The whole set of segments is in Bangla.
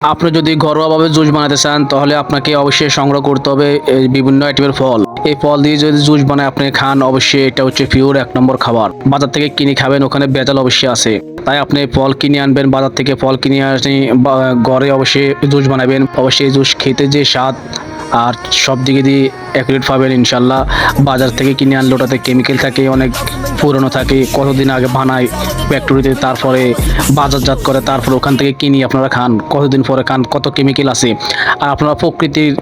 আপনি যদি ঘরোয়াভাবে জুস বানাতে চান, তাহলে আপনাকে অবশ্যই সংগ্রহ করতে হবে বিভিন্ন আইটেমের ফল। এই ফল দিয়ে যদি জুস বানায়, আপনি খান, অবশ্যই এটা হচ্ছে পিওর এক নম্বর খাবার। বাজার থেকে কিনে খাবেন, ওখানে বেজাল অবশ্যই আছে। তাই আপনি ফল কিনে আনবেন, বাজার থেকে ফল কিনে আসেন ঘরে অবশ্যই জুস বানাবেন। অবশ্যই জুস খেতে যে স্বাদ আর সব দিকে দিয়ে অ্যাকুরেট পাবেন ইনশাল্লাহ। বাজার থেকে কিনে আনলে ওটাতে কেমিক্যাল থাকে, অনেক পুরনো থাকে, কতদিন আগে বানায় ফ্যাক্টরিতে তারপরে বাজারজাত করে, তারপরে ওখান থেকে কিনি আপনারা খান, কতদিন পরে খান, কত কেমিক্যাল আছে। আর আপনারা প্রকৃতির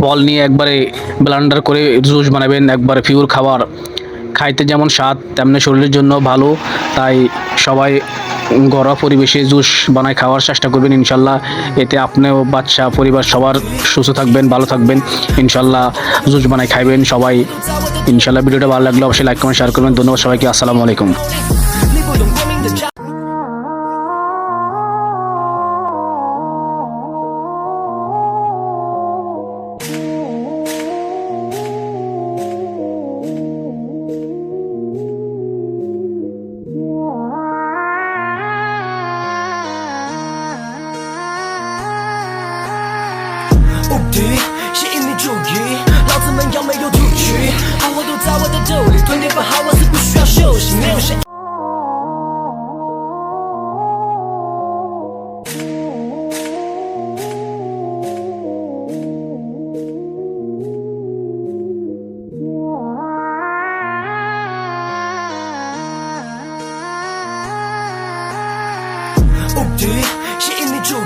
ফল নিয়ে একবারে ব্লান্ডার করে জুস বানাবেন, একবারে পিওর খাবার। খাইতে যেমন স্বাদ, তেমনি শরীরের জন্য ভালো। তাই সবাই ঘরোয়া পরিবেশে জুস বানায় খাওয়ার চেষ্টা করবেন, ইনশাল্লাহ। এতে আপনিও বাচ্চা, পরিবার সবার সুস্থ থাকবেন, ভালো থাকবেন। ইনশাল্লাহ জুস বানায় খাইবেন সবাই। ইনশাল্লাহ ভিডিওটা ভালো লাগলে অবশ্যই লাইক কমেন্ট শেয়ার করবেন। ধন্যবাদ সবাইকে। আসসালামু আলাইকুম। 无敌，吸引你注意，老子们要没有出去，好货都在我的兜里，吞点不好，我是不需要休息，没有谁。无敌，吸引你注意，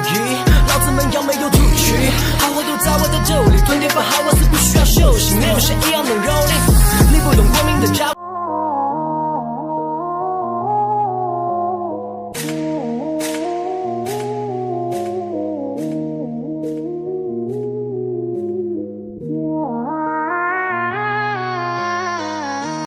不是一样的肉。